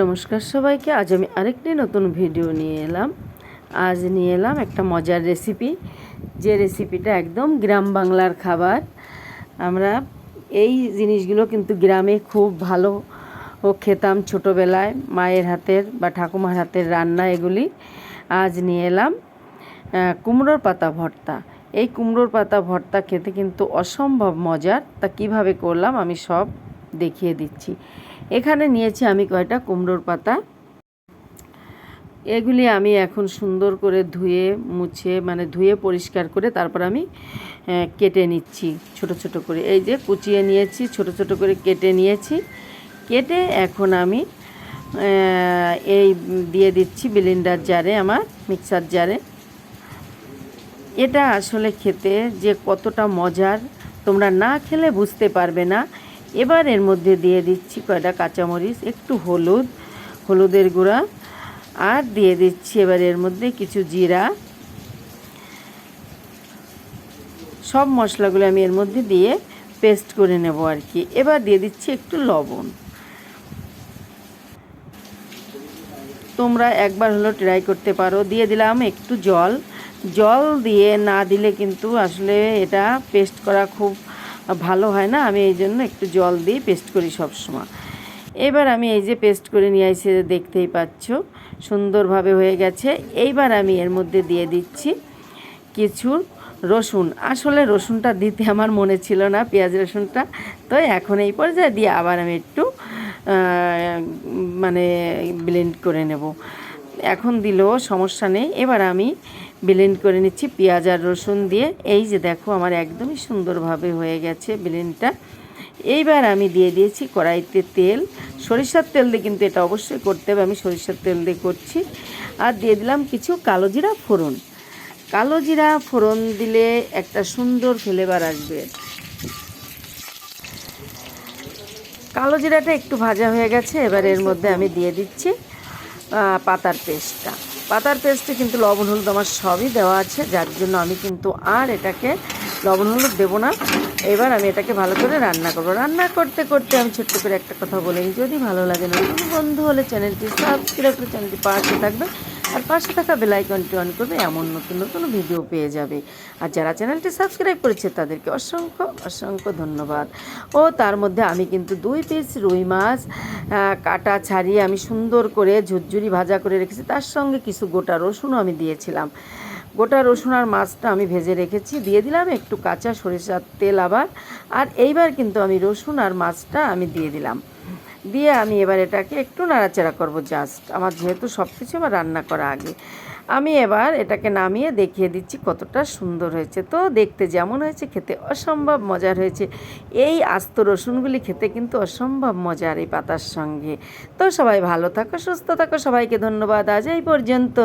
নমস্কার সবাইকে, আজ আমি আরেকটি নতুন ভিডিও নিয়ে এলাম। আজ নিয়ে এলাম একটা মজার রেসিপি যে রেসিপিটা একদম গ্রাম বাংলার খাবার। আমরা এই জিনিসগুলো কিন্তু গ্রামে খুব ভালো ও খেতাম ছোটোবেলায়, মায়ের হাতের বা ঠাকুমার হাতের রান্না এগুলি। আজ নিয়ে এলাম কুমড়োর পাতা ভর্তা। এই কুমড়োর পাতা ভর্তা খেতে কিন্তু অসম্ভব মজার। তা কীভাবে করলাম আমি সব দেখিয়ে দিচ্ছি। এখানে নিয়েছি আমি কয়টা? কুমড়োর পাতা। এগুলি আমি এখন সুন্দর করে ধুয়ে, মুছে মানে ধুয়ে পরিষ্কার করে তারপর আমি কেটে নিচ্ছি ছোট ছোট করে। এই যে কুচিয়ে নিয়েছি, ছোট ছোট করে কেটে নিয়েছি। কেটে এখন আমি এই দিয়ে দিচ্ছি বিলিন্ডার জারে, আমার মিক্সার জারে। এটা আসলে খেতে যে কতটা মজার, তোমরা না খেলে বুঝতে পারবে না। এবার এর মধ্যে দিয়ে দিচ্ছি কয়টা কাঁচামরিচ, একটু হলুদ, হলুদের গুঁড়া, আর দিয়ে দিচ্ছি এবার এর মধ্যে কিছু জিরা। সব মশলাগুলো আমি এর মধ্যে দিয়ে পেস্ট করে নেব আর কি। এবার দিয়ে দিচ্ছি একটু লবণ। তোমরা একবার হলো ট্রাই করতে পারো। দিয়ে দিলাম একটু জল। জল দিয়ে না দিলে কিন্তু আসলে এটা পেস্ট করা খুব ভালো হয় না, আমি এই জন্য একটু জল দিয়ে পেস্ট করি সব সময় এবার আমি এই যে পেস্ট করে নিয়ে এসে দেখতেই পাচ্ছ, সুন্দরভাবে হয়ে গেছে। এইবার আমি এর মধ্যে দিয়ে দিচ্ছি কিছু রসুন। আসলে রসুনটা দিতে আমার মনে ছিল না, পেঁয়াজ রসুনটা। তো এখন এই পর্যায়ে দিয়ে আবার আমি একটু মানে ব্লেন্ড করে নেব। এখন দিলেও সমস্যা নেই। এবার আমি ব্লেন্ড করে নিচ্ছি। পেঁয়াজ আর রসুন দিয়ে। এই যে দেখো, আমার একদমই সুন্দরভাবে হয়ে গেছে ব্লেন্ডটা এইবার আমি দিয়ে দিয়েছি কড়াইতে তেল। সরিষার তেল দিয়ে কিন্তু এটা অবশ্যই করতে হবে, আমি সরিষার তেল দিয়ে করছি। আর দিয়ে দিলাম কিছু কালো জিরা ফোড়ন। কালো জিরা ফোড়ন দিলে একটা সুন্দর ফ্লেভার আসবে। কালো জিরাটা একটু ভাজা হয়ে গেছে, এবার এর মধ্যে আমি দিয়ে দিচ্ছি পাতার পেস্টটা। পাতার পেস্টে কিন্তু লবণ, হলুদ আমার সবই দেওয়া আছে, যার জন্য আমি কিন্তু আর এটাকে লবণ, হলুদ দেবো না। এবার আমি এটাকে ভালো করে রান্না করব। রান্না করতে করতে আমি ছোট্ট করে একটা কথা বলি যদি ভালো লাগে না বন্ধু হলে চ্যানেলটি সাবস্ক্রাইব করে চ্যানেলটি পাশে থাকবে। আর পাশে থাকা বেলাইকনটি অন করবে, এমন নতুন নতুন ভিডিও পেয়ে যাবে। আর যারা চ্যানেলটি সাবস্ক্রাইব করেছে, তাদেরকে অসংখ্য অসংখ্য ধন্যবাদ। ও, তার মধ্যে আমি কিন্তু দুই পিস রুই মাছ কাটা ছাড়িয়ে আমি সুন্দর করে ঝুরঝুরি ভাজা করে রেখেছি। তার সঙ্গে কিছু গোটা রসুনও আমি দিয়েছিলাম। গোটা রসুন আর মাছটা আমি ভেজে রেখেছি। দিয়ে দিলাম একটু কাঁচা সরিষার তেল আবার। আর এইবার কিন্তু আমি রসুন আর মাছটা আমি দিয়ে দিলাম। দিয়ে আমি এবার এটাকে একটু নাড়াচাড়া করব জাস্ট আমার যেহেতু সব কিছু আমার রান্না করা আগে। আমি এবার এটাকে নামিয়ে দেখিয়ে দিচ্ছি কতটা সুন্দর হয়েছে। তো দেখতে যেমন হয়েছে, খেতে অসম্ভব মজার হয়েছে। এই আস্ত রসুনগুলি খেতে কিন্তু অসম্ভব মজার এই পাতার সঙ্গে। তো সবাই ভালো থাকো, সুস্থ থাকো, সবাইকে ধন্যবাদ। আজ এই পর্যন্ত।